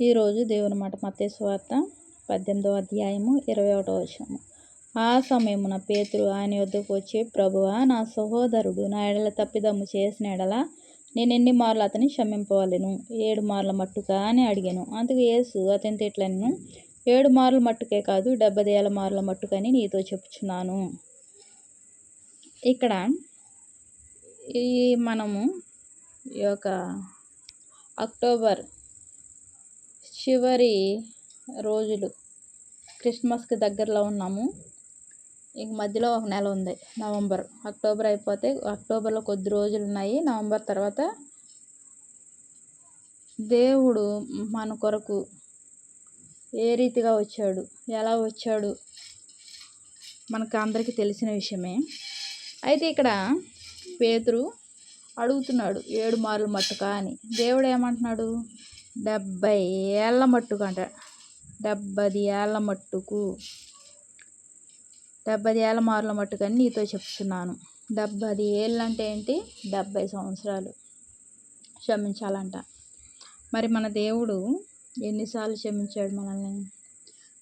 ఈరోజు దేవుని మాట మత్తేశ్వార్త పద్దెనిమిదవ అధ్యాయము ఇరవై ఒకటో వచ్చాము ఆ సమయమున పేతురు ఆయన వద్దకు వచ్చి ప్రభువా నా సహోదరుడు నా ఎడల తప్పిదమ్ము చేసిన ఎడల నేను ఎన్ని మార్లు అతని క్షమింపవలను? ఏడు మార్ల మట్టుగా అని అడిగాను. అందుకు యేసు అతని తిట్లను ఏడు మార్ల మట్టుకే కాదు డెబ్బదేళ్ళ మార్ల మట్టుకని నీతో చెప్పుచున్నాను. ఇక్కడ ఈ మనము ఈ యొక్క అక్టోబర్ చివరి రోజులు క్రిస్మస్కి దగ్గరలో ఉన్నాము. ఇంక మధ్యలో ఒక నెల ఉంది నవంబర్. అక్టోబర్ అయిపోతే అక్టోబర్లో కొద్ది రోజులు ఉన్నాయి. నవంబర్ తర్వాత దేవుడు మన కొరకు ఏ రీతిగా వచ్చాడు ఎలా వచ్చాడు మనకు అందరికీ తెలిసిన విషయమే. అయితే ఇక్కడ పేతురు అడుగుతున్నాడు ఏడు మార్లు మట్టుక అని. దేవుడు ఏమంటున్నాడు? డెబ్బై ఏళ్ళ మట్టుకు అంట డెబ్బది ఏళ్ళ మట్టుకు. డెబ్బది ఏళ్ళ మారుల మట్టుకు అని నీతో చెప్తున్నాను. డెబ్బది ఏళ్ళు అంటే ఏంటి? డెబ్బై సంవత్సరాలు. క్షమించాలంట. మరి మన దేవుడు ఎన్నిసార్లు క్షమించాడు మనల్ని?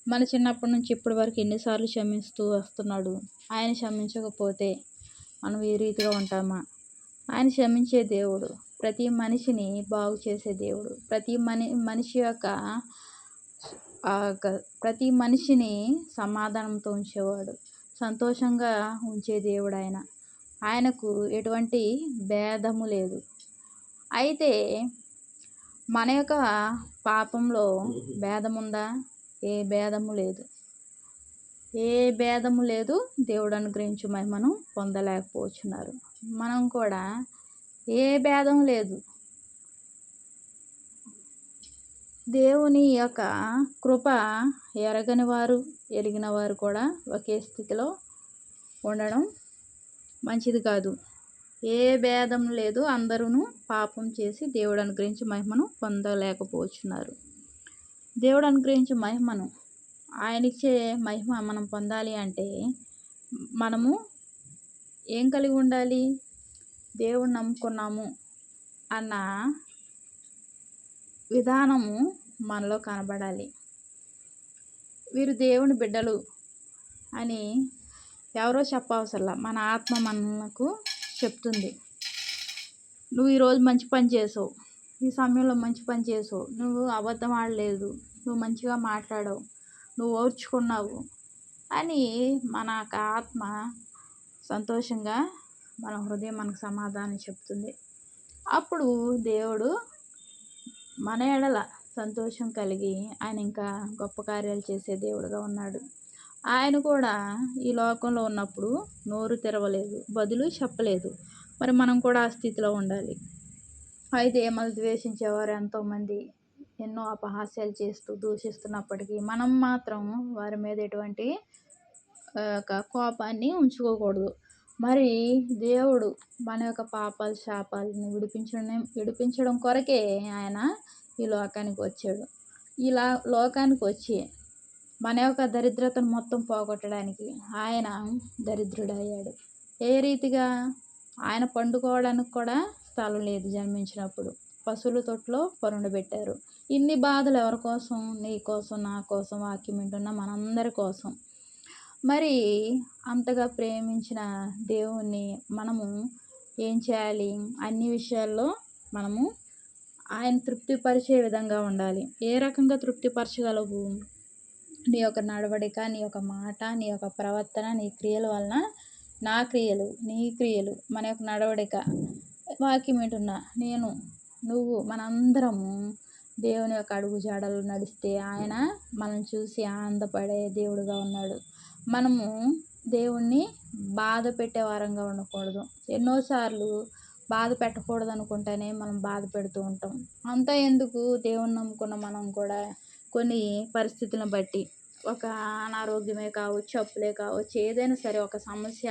మన చిన్నప్పటి నుంచి ఇప్పటి వరకు ఎన్నిసార్లు క్షమిస్తూ వస్తున్నాడు? ఆయన క్షమించకపోతే మనం ఏ రీతిగా ఉంటామా? ఆయన క్షమించే దేవుడు. ప్రతి మనిషిని బాగు చేసే దేవుడు. ప్రతి మని మనిషి యొక్క ప్రతి మనిషిని సమాధానంతో ఉంచేవాడు. సంతోషంగా ఉంచే దేవుడు ఆయన ఆయనకు ఎటువంటి భేదము లేదు. అయితే మన యొక్క పాపంలో భేదముందా? ఏ భేదము లేదు. ఏ భేదము లేదు. దేవుడు అనుగ్రహించు మహిమను పొందలేకపోతున్నారు మనం కూడా ఏ భేదం లేదు. దేవుని యొక్క కృప ఎరగని వారు ఎరిగిన వారు కూడా ఒకే స్థితిలో ఉండడం మంచిది కాదు. ఏ భేదం లేదు. అందరూ పాపం చేసి దేవుడు అనుగ్రహించి మహిమను పొందలేకపోతున్నారు దేవుడు అనుగ్రహించి మహిమను ఆయనిచ్చే మహిమ మనం పొందాలి అంటే మనము ఏం కలిగి ఉండాలి? దేవుని నమ్ముకున్నాము అన్న విధానము మనలో కనబడాలి. వీరు దేవుని బిడ్డలు అని ఎవరో చెప్పవసరలా. మన ఆత్మ మనకు చెప్తుంది. నువ్వు ఈరోజు మంచి పని చేసావు. ఈ సమయంలో మంచి పని చేసావు. నువ్వు అబద్ధం ఆడలేదు. నువ్వు మంచిగా మాట్లాడవు. నువ్వు ఓర్చుకున్నావు అని మన ఆత్మ సంతోషంగా మన హృదయం మనకు సమాధానం చెప్తుంది. అప్పుడు దేవుడు మన ఎడల సంతోషం కలిగి ఆయన ఇంకా గొప్ప కార్యాలు చేసే దేవుడుగా ఉన్నాడు. ఆయన కూడా ఈ లోకంలో ఉన్నప్పుడు నోరు తెరవలేదు బదులు చెప్పలేదు. మరి మనం కూడా ఆ స్థితిలో ఉండాలి. అయితే ఏమని ద్వేషించేవారు ఎంతోమంది ఎన్నో అపహాస్యాలు చేస్తూ దూషిస్తున్నప్పటికీ మనం మాత్రం వారి మీద ఎటువంటి కోపాన్ని ఉంచుకోకూడదు. మరి దేవుడు మన యొక్క పాపాలు శాపాలను విడిపించడం విడిపించడం కొరకే ఆయన ఈ లోకానికి వచ్చాడు. ఇలా లోకానికి వచ్చి మన యొక్క దరిద్రతను మొత్తం పోగొట్టడానికి ఆయన దరిద్రుడయ్యాడు. ఏ రీతిగా? ఆయన పండుకోవడానికి కూడా స్థలం లేదు జన్మించినప్పుడు. పశువుల తొట్టులో పెట్టారు. ఇన్ని బాధలు ఎవరి కోసం? నీ కోసం నా కోసం వాక్యం వింటున్న మనందరి కోసం. మరి అంతగా ప్రేమించిన దేవుణ్ణి మనము ఏం చేయాలి? అన్ని విషయాల్లో మనము ఆయన తృప్తిపరిచే విధంగా ఉండాలి. ఏ రకంగా తృప్తిపరచగలవు? నీ యొక్క నడవడిక నీ యొక్క మాట నీ యొక్క ప్రవర్తన నీ క్రియల వలన నా క్రియలు నీ క్రియలు మన యొక్క నడవడిక. వాక్యం ఏంటున్నా నేను నువ్వు మనందరము దేవుని యొక్క అడుగు జాడలు నడిస్తే ఆయన మనం చూసి ఆనందపడే దేవుడుగా ఉన్నాడు. మనము దేవుణ్ణి బాధ పెట్టే వారంగా ఉండకూడదు. ఎన్నోసార్లు బాధ పెట్టకూడదు అనుకుంటేనే మనం బాధ పెడుతూ ఉంటాం. అంతా ఎందుకు దేవుని నమ్ముకున్న మనం కూడా కొన్ని పరిస్థితులను బట్టి. ఒక అనారోగ్యమే కావచ్చు అప్పులే కావచ్చు ఏదైనా సరే ఒక సమస్య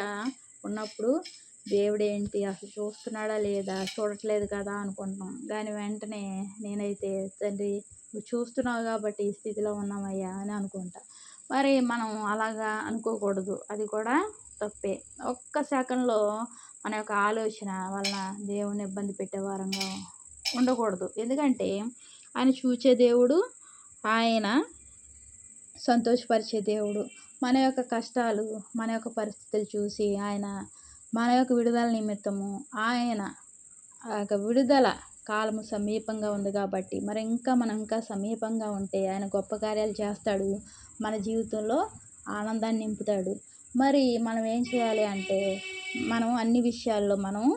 ఉన్నప్పుడు దేవుడు ఏంటి? అసలు చూస్తున్నాడా లేదా? చూడట్లేదు కదా అనుకుంటున్నాం. కానీ వెంటనే నేనైతే తండ్రి నువ్వు చూస్తున్నావు కాబట్టి ఈ స్థితిలో ఉన్నామయ్యా అని అనుకుంటా. మరి మనం అలాగా అనుకోకూడదు. అది కూడా తప్పే. ఒక్క సెకండ్లో మన యొక్క ఆలోచన వలన దేవుని ఇబ్బంది పెట్టే వారంగా ఉండకూడదు. ఎందుకంటే ఆయన చూచే దేవుడు ఆయన సంతోషపరిచే దేవుడు. మన యొక్క కష్టాలు మన యొక్క పరిస్థితులు చూసి ఆయన మన యొక్క విడుదల నిమిత్తము ఆయన ఆ యొక్క విడుదల కాలము సమీపంగా ఉంది కాబట్టి మరి ఇంకా మనం ఇంకా సమీపంగా ఉంటే ఆయన గొప్ప కార్యాలు చేస్తాడు. మన జీవితంలో ఆనందాన్ని నింపుతాడు. మరి మనం ఏం చేయాలి అంటే మనం అన్ని విషయాల్లో మనం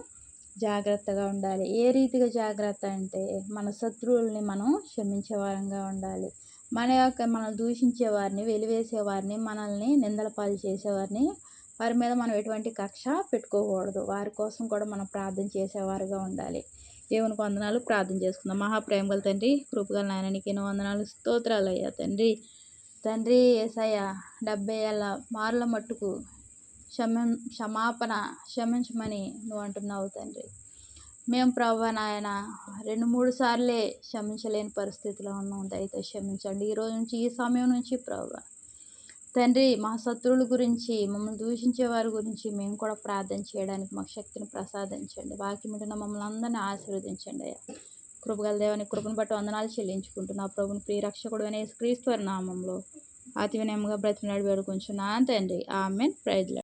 జాగ్రత్తగా ఉండాలి. ఏ రీతిగా జాగ్రత్త అంటే మన శత్రువుల్ని మనం క్షమించే వారంగా ఉండాలి. మన యొక్క మనం దూషించే వారిని వెలివేసే వారిని మనల్ని నిందల పాలు చేసేవారిని వారి మీద మనం ఎటువంటి కక్ష పెట్టుకోకూడదు. వారి కోసం కూడా మనం ప్రార్థన చేసేవారుగా ఉండాలి. దేవునికి వందనాలు. ప్రార్థన చేసుకుందాం. మహాప్రేమ గల తండ్రి కృపగల నాయననికి ఎన్నో వందనాలు. స్తోత్రాలు అయ్యా తండ్రి. తండ్రి ఏసయ్య డెబ్బై ఏళ్ళ మార్ల మట్టుకు క్షమ క్షమాపణ క్షమించమని నువ్వు అంటున్నావు తండ్రి. మేము ప్రభా నాయన రెండు మూడు సార్లే క్షమించలేని పరిస్థితిలో ఉన్నాం. దయతో క్షమించండి. ఈ రోజు నుంచి ఈ సమయం నుంచి ప్రభా తండ్రి మా శత్రువుల గురించి మమ్మల్ని దూషించే వారి గురించి మేము కూడా ప్రార్థన చేయడానికి మాకు శక్తిని ప్రసాదించండి. వాక్యం ఉంటున్న మమ్మల్ని అందరినీ ఆశీర్వదించండి అయ్యా. కృపగల దేవాని కృపను బట్టి వందనాలు చెల్లించుకుంటున్నా. ప్రభుని ప్రియ రక్షకుడు అనే క్రీస్తు నామంలో అతి వినయంగా బ్రతినాడు వేడుకుంటున్నాను తండ్రి. ఆమెన్. ప్రైజ్లా